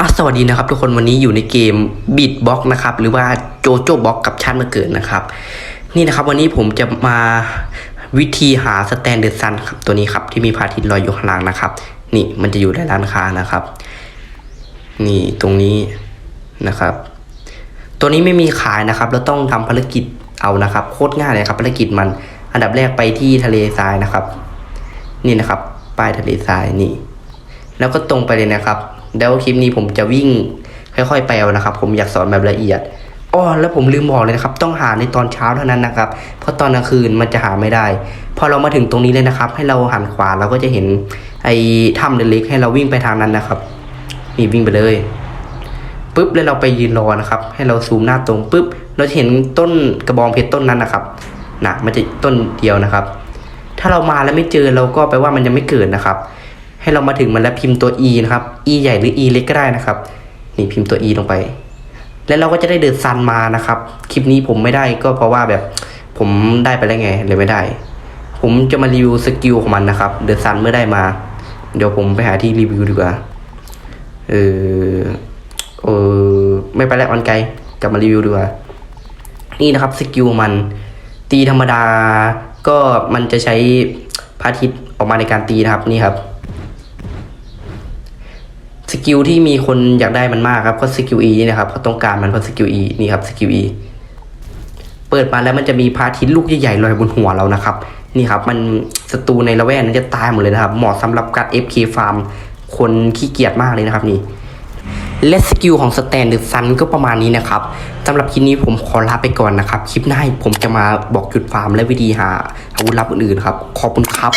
อะสวัสดีนะครับทุกคนวันนี้อยู่ในเกมบิดบ็อกนะครับหรือว่าโจโจบ็อกกับชาติมาเกิดนะครับ นี่นะครับวันนี้ผมจะมาวิธีหาสแตนเดอร์ซันครับตัวนี้ครับที่มีพาทิตลอยอยู่ข้างล่างนะครับ นี่มันจะอยู่ในร้านค้านะครับ นี่ตรงนี้นะครับ ตัวนี้ไม่มีขายนะครับ เราต้องทำภารกิจเอานะครับ โคตรง่ายเลยครับภารกิจมันอันดับแรกไปที่ทะเลทรายนะครับ นี่นะครับป้ายทะเลทรายนี่ แล้วก็ตรงไปเลยนะครับ แล้วคลิปนี้ผมจะวิ่งค่อยๆไปเอานะครับ ผมอยากสอนแบบละเอียดอ้อแล้วผมลืมบอกเลยนะครับ ต้องหาในตอนเช้าเท่านั้นนะครับ เพราะตอนกลางคืนมันจะหาไม่ได้ พอเรามาถึงตรงนี้เลยนะครับ ให้เราหันขวาเราก็จะเห็นไอ้ถ้ำเล็กๆให้เราวิ่งไปทางนั้นนะครับนี่วิ่งไปเลยปุ๊บแล้วเราไปยืนรอนะครับ ให้เราซูมหน้าตรงปุ๊บเราจะเห็นต้นกระบองเพชรต้นนั้นนะครับนะมันจะต้นเดียวนะครับ ถ้าเรามาแล้วไม่เจอเราก็แปลว่ามันยังไม่เกิดนะครับ ให้เรามาถึงมันแล้วพิมพ์ตัว e นะครับ e ใหญ่หรือ e เล็กก็ได้นะครับ นี่พิมพ์ตัว e ลงไป แล้วเราก็จะได้เดินซันมานะครับ คลิปนี้ผมไม่ได้ก็เพราะว่าแบบผมได้ไปแล้วไงเลยไม่ได้ ผมจะมารีวิวสกิลของมันนะครับ เดินซันเมื่อได้มา เดี๋ยวผมไปหาที่รีวิวดีกว่า เออเออไม่ไปแล้วมันไกลกลับมารีวิวดีกว่านี่นะครับสกิลมันตีธรรมดาก็มันจะใช้พระอาทิตย์ออกมาในการตีนะครับนี่ครับ กิลที่มีคนอยากได้มันมากครับก็สกิล E นี่นะครับเขาต้องการมันเพราะสกิล E นี่ครับสกิล E เปิดมาแล้วมันจะมีพาทิตลูกใหญ่ๆลอยบนหัวเรานะครับ นี่ครับมันศัตรูในละแวกนั้นจะตายหมดเลยนะครับเหมาะสำหรับการ FK ฟาร์มคนขี้เกียจมากเลยนะครับนี่และสกิลของสแตนเดอร์ซันก็ประมาณนี้นะครับสำหรับคลิปนี้ผมขอลาไปก่อนนะครับ คลิปหน้าผมจะมาบอกจุดฟาร์มและวิธีหาอาวุธลับอื่นๆครับ ขอบคุณครับ